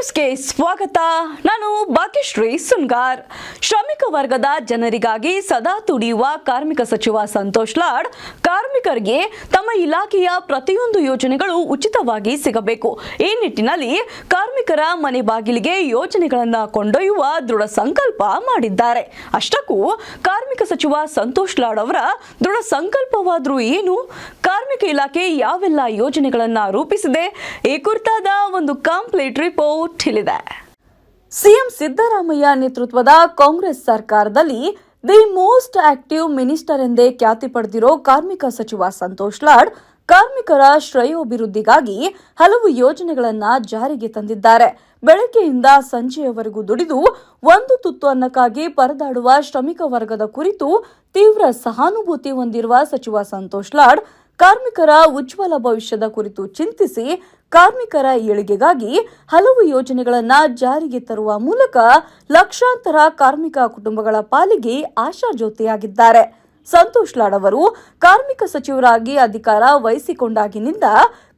ನ್ಯೂಸ್ಗೆ ಸ್ವಾಗತ. ನಾನು ಭಾಗ್ಯಶ್ರೀ ಸುನ್ಗಾರ್. ಶ್ರಮಿಕ ವರ್ಗದ ಜನರಿಗಾಗಿ ಸದಾ ತುಡಿಯುವ ಕಾರ್ಮಿಕ ಸಚಿವ ಸಂತೋಷ್ ಲಾಡ್, ಕಾರ್ಮಿಕರಿಗೆ ತಮ್ಮ ಇಲಾಖೆಯ ಪ್ರತಿಯೊಂದು ಯೋಜನೆಗಳು ಉಚಿತವಾಗಿ ಸಿಗಬೇಕು. ಈ ನಿಟ್ಟಿನಲ್ಲಿ ಕಾರ್ಮಿಕರ ಮನೆ ಬಾಗಿಲಿಗೆ ಯೋಜನೆಗಳನ್ನು ಕೊಂಡೊಯ್ಯುವ ದೃಢ ಸಂಕಲ್ಪ ಮಾಡಿದ್ದಾರೆ. ಅಷ್ಟಕ್ಕೂ ಕಾರ್ಮಿಕ ಸಚಿವ ಸಂತೋಷ್ ಲಾಡ್ ಅವರ ದೃಢ ಸಂಕಲ್ಪವಾದರೂ ಏನು? ಕಾರ್ಮಿಕ ಇಲಾಖೆ ಯಾವೆಲ್ಲ ಯೋಜನೆಗಳನ್ನು ರೂಪಿಸಿದೆ? ಈ ಕುರಿತಾದ ಒಂದು ಕಂಪ್ಲೀಟ್ ರಿಪೋರ್ಟ್ ಇಲ್ಲಿದೆ ಸಿಎಂ ಸಿದ್ದರಾಮಯ್ಯ ನೇತೃತ್ವದ ಕಾಂಗ್ರೆಸ್ ಸರ್ಕಾರದಲ್ಲಿ ದಿ ಮೋಸ್ಟ್ ಆಕ್ಟಿವ್ ಮಿನಿಸ್ಟರ್ ಎಂದೇ ಖ್ಯಾತಿ ಪಡೆದಿರೋ ಕಾರ್ಮಿಕ ಸಚಿವ ಸಂತೋಷ್ ಲಾಡ್ ಕಾರ್ಮಿಕರ ಶ್ರೇಯೋಭಿವೃದ್ಧಿಗಾಗಿ ಹಲವು ಯೋಜನೆಗಳನ್ನ ಜಾರಿಗೆ ತಂದಿದ್ದಾರೆ. ಬೆಳಗ್ಗೆಯಿಂದ ಸಂಜೆಯವರೆಗೂ ದುಡಿದು ಒಂದು ತುತ್ತು ಅನ್ನಕ್ಕಾಗಿ ಪರದಾಡುವ ಶ್ರಮಿಕ ವರ್ಗದ ಕುರಿತು ತೀವ್ರ ಸಹಾನುಭೂತಿ ಹೊಂದಿರುವ ಸಚಿವ ಸಂತೋಷ್ ಲಾಡ್ ಕಾರ್ಮಿಕರ ಉಜ್ವಲ ಭವಿಷ್ಯದ ಕುರಿತು ಚಿಂತಿಸಿ ಕಾರ್ಮಿಕರ ಏಳಿಗೆಗಾಗಿ ಹಲವು ಯೋಜನೆಗಳನ್ನು ಜಾರಿಗೆ ತರುವ ಮೂಲಕ ಲಕ್ಷಾಂತರ ಕಾರ್ಮಿಕ ಕುಟುಂಬಗಳ ಪಾಲಿಗೆ ಆಶಾಜ್ಯೋತಿಯಾಗಿದ್ದಾರೆ. ಸಂತೋಷ್ ಲಾಡ್ ಅವರು ಕಾರ್ಮಿಕ ಸಚಿವರಾಗಿ ಅಧಿಕಾರ ವಹಿಸಿಕೊಂಡಾಗಿನಿಂದ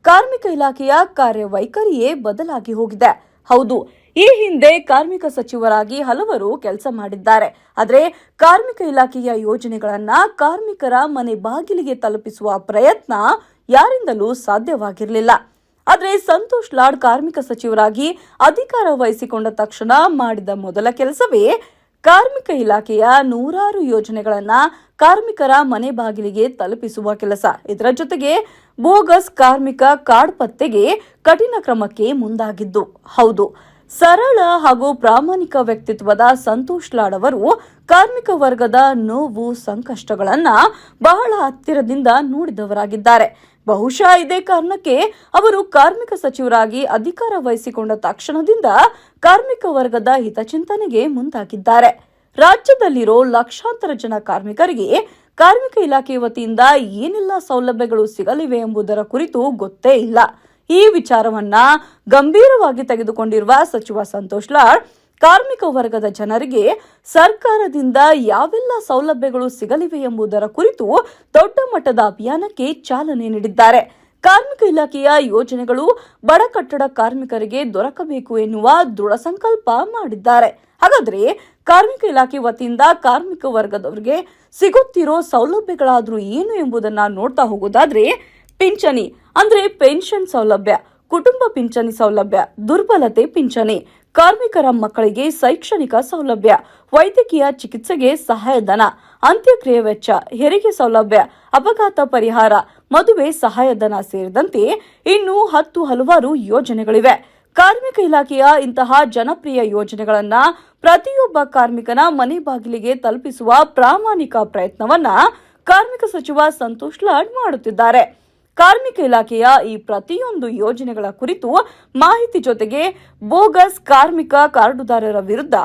ಕಾರ್ಮಿಕ ಇಲಾಖೆಯ ಕಾರ್ಯವೈಖರಿಯೇ ಬದಲಾಗಿ ಹೋಗಿದೆ. ಹೌದು, ಈ ಹಿಂದೆ ಕಾರ್ಮಿಕ ಸಚಿವರಾಗಿ ಹಲವರು ಕೆಲಸ ಮಾಡಿದ್ದಾರೆ. ಆದರೆ ಕಾರ್ಮಿಕ ಇಲಾಖೆಯ ಯೋಜನೆಗಳನ್ನ ಕಾರ್ಮಿಕರ ಮನೆ ಬಾಗಿಲಿಗೆ ತಲುಪಿಸುವ ಪ್ರಯತ್ನ ಯಾರಿಂದಲೂ ಸಾಧ್ಯವಾಗಿರಲಿಲ್ಲ. ಆದರೆ ಸಂತೋಷ್ ಲಾಡ್ ಕಾರ್ಮಿಕ ಸಚಿವರಾಗಿ ಅಧಿಕಾರ ವಹಿಸಿಕೊಂಡ ತಕ್ಷಣ ಮಾಡಿದ ಮೊದಲ ಕೆಲಸವೇ ಕಾರ್ಮಿಕ ಇಲಾಖೆಯ ನೂರಾರು ಯೋಜನೆಗಳನ್ನ ಕಾರ್ಮಿಕರ ಮನೆ ಬಾಗಿಲಿಗೆ ತಲುಪಿಸುವ ಕೆಲಸ. ಇದರ ಜೊತೆಗೆ ಬೋಗಸ್ ಕಾರ್ಮಿಕ ಕಾರ್ಡ್ ಪತ್ತೆಗೆ ಕಠಿಣ ಕ್ರಮಕ್ಕೆ ಮುಂದಾಗಿದ್ದು. ಹೌದು, ಸರಳ ಹಾಗೂ ಪ್ರಾಮಾಣಿಕ ವ್ಯಕ್ತಿತ್ವದ ಸಂತೋಷ್ ಲಾಡ್ ಅವರು ಕಾರ್ಮಿಕ ವರ್ಗದ ನೋವು, ಸಂಕಷ್ಟಗಳನ್ನ ಬಹಳ ಹತ್ತಿರದಿಂದ ನೋಡಿದವರಾಗಿದ್ದಾರೆ. ಬಹುಶಃ ಇದೇ ಕಾರಣಕ್ಕೆ ಅವರು ಕಾರ್ಮಿಕ ಸಚಿವರಾಗಿ ಅಧಿಕಾರ ವಹಿಸಿಕೊಂಡ ತಕ್ಷಣದಿಂದ ಕಾರ್ಮಿಕ ವರ್ಗದ ಹಿತಚಿಂತನೆಗೆ ಮುಂದಾಗಿದ್ದಾರೆ. ರಾಜ್ಯದಲ್ಲಿರೋ ಲಕ್ಷಾಂತರ ಜನ ಕಾರ್ಮಿಕರಿಗೆ ಕಾರ್ಮಿಕ ಇಲಾಖೆ ವತಿಯಿಂದ ಏನೆಲ್ಲ ಸೌಲಭ್ಯಗಳು ಸಿಗಲಿವೆ ಎಂಬುದರ ಕುರಿತು ಗೊತ್ತೇ ಇಲ್ಲ. ಈ ವಿಚಾರವನ್ನ ಗಂಭೀರವಾಗಿ ತೆಗೆದುಕೊಂಡಿರುವ ಸಚಿವ ಸಂತೋಷ್ ಲಾಡ್ ಕಾರ್ಮಿಕ ವರ್ಗದ ಜನರಿಗೆ ಸರ್ಕಾರದಿಂದ ಯಾವೆಲ್ಲ ಸೌಲಭ್ಯಗಳು ಸಿಗಲಿವೆ ಎಂಬುದರ ಕುರಿತು ದೊಡ್ಡ ಮಟ್ಟದ ಅಭಿಯಾನಕ್ಕೆ ಚಾಲನೆ ನೀಡಿದ್ದಾರೆ. ಕಾರ್ಮಿಕ ಇಲಾಖೆಯ ಯೋಜನೆಗಳು ಬಡ ಕಟ್ಟಡ ಕಾರ್ಮಿಕರಿಗೆ ದೊರಕಬೇಕು ಎನ್ನುವ ದೃಢ ಸಂಕಲ್ಪ ಮಾಡಿದ್ದಾರೆ. ಹಾಗಾದ್ರೆ ಕಾರ್ಮಿಕ ಇಲಾಖೆ ವತಿಯಿಂದ ಕಾರ್ಮಿಕ ವರ್ಗದವರಿಗೆ ಸಿಗುತ್ತಿರೋ ಸೌಲಭ್ಯಗಳಾದರೂ ಏನು ಎಂಬುದನ್ನ ನೋಡ್ತಾ ಹೋಗೋದಾದ್ರೆ ಪಿಂಚಣಿ, ಅಂದ್ರೆ ಪೆನ್ಷನ್ ಸೌಲಭ್ಯ, ಕುಟುಂಬ ಪಿಂಚಣಿ ಸೌಲಭ್ಯ, ದುರ್ಬಲತೆ ಪಿಂಚಣಿ ಕಾರ್ಮಿಕರ ಮಕ್ಕಳಿಗೆ ಶೈಕ್ಷಣಿಕ ಸೌಲಭ್ಯ, ವೈದ್ಯಕೀಯ ಚಿಕಿತ್ಸೆಗೆ ಸಹಾಯಧನ, ಅಂತ್ಯಕ್ರಿಯೆ ವೆಚ್ಚ, ಹೆರಿಗೆ ಸೌಲಭ್ಯ, ಅಪಘಾತ ಪರಿಹಾರ, ಮದುವೆ ಸಹಾಯಧನ ಸೇರಿದಂತೆ ಇನ್ನೂ ಹತ್ತು ಹಲವಾರು ಯೋಜನೆಗಳಿವೆ. ಕಾರ್ಮಿಕ ಇಲಾಖೆಯ ಇಂತಹ ಜನಪ್ರಿಯ ಯೋಜನೆಗಳನ್ನು ಪ್ರತಿಯೊಬ್ಬ ಕಾರ್ಮಿಕನ ಮನೆ ಬಾಗಿಲಿಗೆ ತಲುಪಿಸುವ ಪ್ರಾಮಾಣಿಕ ಪ್ರಯತ್ನವನ್ನ ಕಾರ್ಮಿಕ ಸಚಿವ ಸಂತೋಷ್ ಲಾಡ್ ಮಾಡುತ್ತಿದ್ದಾರೆ. ಕಾರ್ಮಿಕ ಇಲಾಖೆಯ ಈ ಪ್ರತಿಯೊಂದು ಯೋಜನೆಗಳ ಕುರಿತು ಮಾಹಿತಿ ಜೊತೆಗೆ ಬೋಗಸ್ ಕಾರ್ಮಿಕ ಕಾರ್ಡುದಾರರ ವಿರುದ್ಧ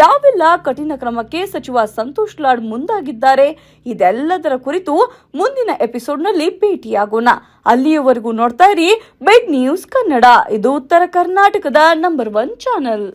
ಯಾವೆಲ್ಲ ಕಠಿಣ ಕ್ರಮಕ್ಕೆ ಸಚಿವ ಸಂತೋಷ್ ಲಾಡ್ ಮುಂದಾಗಿದ್ದಾರೆ, ಇದೆಲ್ಲದರ ಕುರಿತು ಮುಂದಿನ ಎಪಿಸೋಡ್ನಲ್ಲಿ ಭೇಟಿಯಾಗೋಣ. ಅಲ್ಲಿಯವರೆಗೂ ನೋಡ್ತಾ ಇರಿ ಬಿಗ್ ನ್ಯೂಸ್ ಕನ್ನಡ ಇದು ಉತ್ತರ ಕರ್ನಾಟಕದ ನಂಬರ್ ಒನ್ ಚಾನೆಲ್